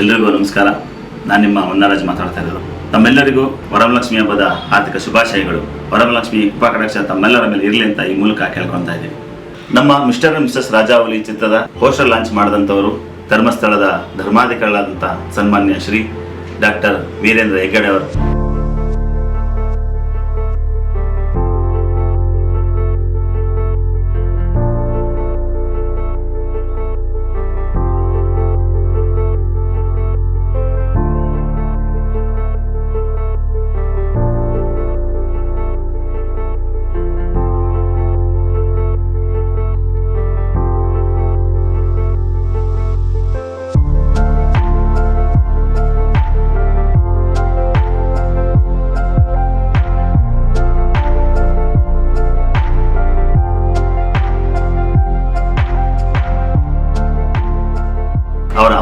ಎಲ್ರಿಗೂ ನಮಸ್ಕಾರ. ನಾನು ನಿಮ್ಮ ಹೊನ್ನರಾಜ್ ಮಾತಾಡ್ತಾ ಇರೋದು. ತಮ್ಮೆಲ್ಲರಿಗೂ ವರಮಲಕ್ಷ್ಮಿ ಹಬ್ಬದ ಆರ್ಥಿಕ ಶುಭಾಶಯಗಳು. ವರಮಲಕ್ಷ್ಮಿ ಕೃಪಾಕಟಾಕ್ಷ ತಮ್ಮೆಲ್ಲರ ಮೇಲೆ ಇರಲಿ ಅಂತ ಈ ಮೂಲಕ ಕೇಳ್ಕೊತಾ ಇದ್ದೀವಿ. ನಮ್ಮ ಮಿಸ್ಟರ್ ಅಂಡ್ ರಾಜಾವಲಿ ಚಿತ್ರದ ಪೋಸ್ಟರ್ ಲಾಂಚ್ ಮಾಡಿದಂಥವರು ಧರ್ಮಸ್ಥಳದ ಧರ್ಮಾಧಿಕಾರಿಗಳಾದಂಥ ಸನ್ಮಾನ್ಯ ಶ್ರೀ ಡಾಕ್ಟರ್ ವೀರೇಂದ್ರ ಹೆಗ್ಗಡೆ ಅವರು.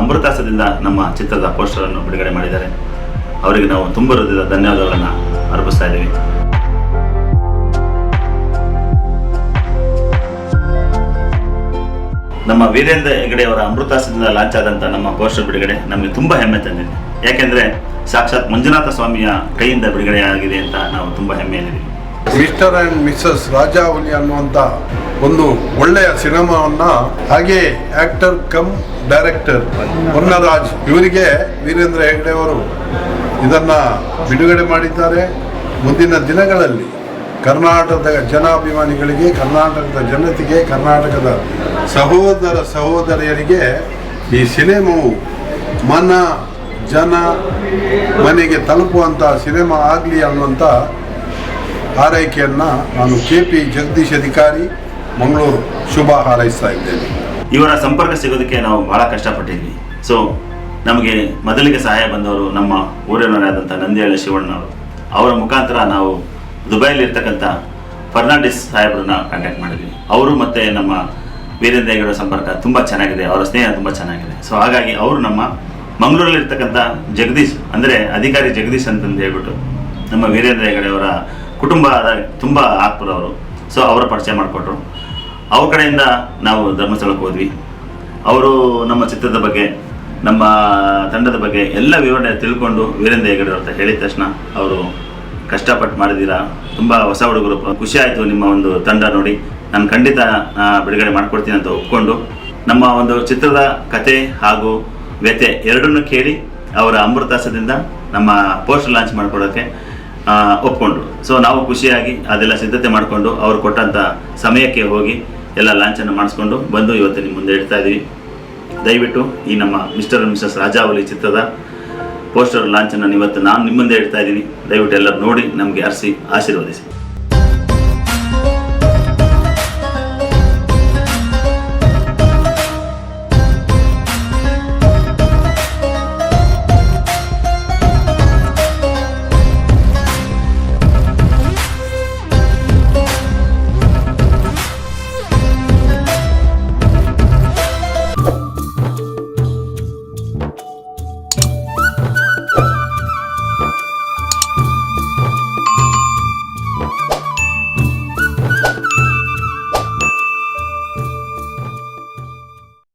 ಅಮೃತಾಸದಿಂದ ನಮ್ಮ ಚಿತ್ರದ ಪೋಸ್ಟರ್ ಅನ್ನು ಬಿಡುಗಡೆ ಮಾಡಿದ್ದಾರೆ. ಅವರಿಗೆ ನಾವು ತುಂಬ ಹೃದಯದ ಧನ್ಯವಾದಗಳನ್ನು ಅರ್ಪಿಸ್ತಾ ಇದ್ದೀವಿ. ನಮ್ಮ ವೀರೇಂದ್ರ ಹೆಗಡೆ ಅವರ ಅಮೃತಾಸದಿಂದ ಲಾಂಚ್ ಆದಂಥ ನಮ್ಮ ಪೋಸ್ಟರ್ ಬಿಡುಗಡೆ ನಮಗೆ ತುಂಬ ಹೆಮ್ಮೆ ತಂದಿದೆ. ಯಾಕೆಂದರೆ ಸಾಕ್ಷಾತ್ ಮಂಜುನಾಥ ಸ್ವಾಮಿಯ ಕೈಯಿಂದ ಬಿಡುಗಡೆ ಆಗಿದೆ ಅಂತ ನಾವು ತುಂಬ ಹೆಮ್ಮೆಯಲ್ಲಿದ್ದೀವಿ. ಮಿಸ್ಟರ್ ಆ್ಯಂಡ್ ಮಿಸ್ಸಸ್ ರಾಜಾವಲಿ ಅನ್ನುವಂಥ ಒಂದು ಒಳ್ಳೆಯ ಸಿನಿಮಾವನ್ನ ಹಾಗೆ ಆಕ್ಟರ್ ಕಮ್ ಡೈರೆಕ್ಟರ್ ಹೊನ್ನರಾಜ್ ಇವರಿಗೆ ವೀರೇಂದ್ರ ಹೆಗ್ಡೆ ಅವರು ಇದನ್ನ ಬಿಡುಗಡೆ ಮಾಡಿದ್ದಾರೆ. ಮುಂದಿನ ದಿನಗಳಲ್ಲಿ ಕರ್ನಾಟಕದ ಜನಾಭಿಮಾನಿಗಳಿಗೆ, ಕರ್ನಾಟಕದ ಜನತೆಗೆ, ಕರ್ನಾಟಕದ ಸಹೋದರ ಸಹೋದರಿಯರಿಗೆ ಈ ಸಿನಿಮಾವು ಮನ, ಜನ, ಮನೆಗೆ ತಲುಪುವಂಥ ಸಿನಿಮಾ ಆಗಲಿ ಅನ್ನುವಂಥ ಆರೈಕೆಯನ್ನು ನಾನು ಕೆ ಪಿ ಜಗದೀಶ್ ಅಧಿಕಾರಿ, ಮಂಗಳೂರು ಶುಭ ಹಾರೈಸ್ತಾ ಇದ್ದೇನೆ. ಇವರ ಸಂಪರ್ಕ ಸಿಗೋದಕ್ಕೆ ನಾವು ಬಹಳ ಕಷ್ಟಪಟ್ಟಿದ್ವಿ. ಸೊ ನಮಗೆ ಮೊದಲಿಗೆ ಸಹಾಯ ಬಂದವರು ನಮ್ಮ ಊರಿನವರಾದಂಥ ನಂದಿಹಳ್ಳಿ ಶಿವಣ್ಣವರು ಅವರ. ಮುಖಾಂತರ ನಾವು ದುಬೈಲಿರ್ತಕ್ಕಂಥ ಫರ್ನಾಂಡಿಸ್ ಸಾಹೇಬ್ರನ್ನ ಕಾಂಟ್ಯಾಕ್ಟ್ ಮಾಡಿದ್ವಿ. ಅವರು ಮತ್ತು ನಮ್ಮ ವೀರೇಂದ್ರ ಹೆಗಡೆ ಸಂಪರ್ಕ ತುಂಬ ಚೆನ್ನಾಗಿದೆ, ಅವರ ಸ್ನೇಹ ತುಂಬ ಚೆನ್ನಾಗಿದೆ. ಸೊ ಹಾಗಾಗಿ ಅವರು ನಮ್ಮ ಮಂಗಳೂರಲ್ಲಿರ್ತಕ್ಕಂಥ ಜಗದೀಶ್, ಅಂದರೆ ಅಧಿಕಾರಿ ಜಗದೀಶ್ ಅಂತಂದು ಹೇಳ್ಬಿಟ್ಟು ನಮ್ಮ ವೀರೇಂದ್ರ ಹೆಗಡೆ ಕುಟುಂಬ ತುಂಬ ಆತ್ಮರವರು ಸೊ ಅವರ ಪರಿಚಯ ಮಾಡಿಕೊಟ್ರು. ಅವ್ರ ಕಡೆಯಿಂದ ನಾವು ಧರ್ಮಸ್ಥಳಕ್ಕೆ ಹೋದ್ವಿ. ಅವರು ನಮ್ಮ ಚಿತ್ರದ ಬಗ್ಗೆ, ನಮ್ಮ ತಂಡದ ಬಗ್ಗೆ ಎಲ್ಲ ವಿವರಣೆ ತಿಳ್ಕೊಂಡು ವೀರೇಂದ್ರ ಹೆಗಡೆ ಅಂತ ಹೇಳಿದ ತಕ್ಷಣ ಅವರು, ಕಷ್ಟಪಟ್ಟು ಮಾಡಿದ್ದೀರಾ? ತುಂಬ ಹೊಸ ಹುಡುಗರು. ಖುಷಿ ಆಯಿತು ನಿಮ್ಮ ಒಂದು ತಂಡ ನೋಡಿ. ನಾನು ಖಂಡಿತ ಬಿಡುಗಡೆ ಮಾಡಿಕೊಡ್ತೀನಿ ಅಂತ ಒಪ್ಕೊಂಡು, ನಮ್ಮ ಒಂದು ಚಿತ್ರದ ಕತೆ ಹಾಗೂ ವ್ಯತೆ ಎರಡನ್ನೂ ಕೇಳಿ ಅವರ ಅಮೃತಾಸದಿಂದ ನಮ್ಮ ಪೋಸ್ಟರ್ ಲಾಂಚ್ ಮಾಡಿಕೊಡೋಕ್ಕೆ ಒಪ್ಕೊಂಡ್ರು ಸೊ ನಾವು ಖುಷಿಯಾಗಿ ಅದೆಲ್ಲ ಸಿದ್ಧತೆ ಮಾಡಿಕೊಂಡು ಅವರು ಕೊಟ್ಟಂಥ ಸಮಯಕ್ಕೆ ಹೋಗಿ ಎಲ್ಲ ಲಾಂಚನ್ನು ಮಾಡಿಸ್ಕೊಂಡು ಬಂದು ಇವತ್ತು ನಿಮ್ಮ ಮುಂದೆ ಇಡ್ತಾ ಇದ್ದೀವಿ ದಯವಿಟ್ಟು ಈ ನಮ್ಮ ಮಿಸ್ಟರ್ ಮಿಸಸ್ ರಾಜಾವಲಿ ಚಿತ್ರದ ಪೋಸ್ಟರ್ ಲಾಂಚನ್ನು ಇವತ್ತು ನಾನು ನಿಮ್ಮ ಮುಂದೆ ಇಡ್ತಾ ಇದ್ದೀನಿ ದಯವಿಟ್ಟು ಎಲ್ಲರೂ ನೋಡಿ, ನಮಗೆ ಹರಿಸಿ ಆಶೀರ್ವದಿಸಿ.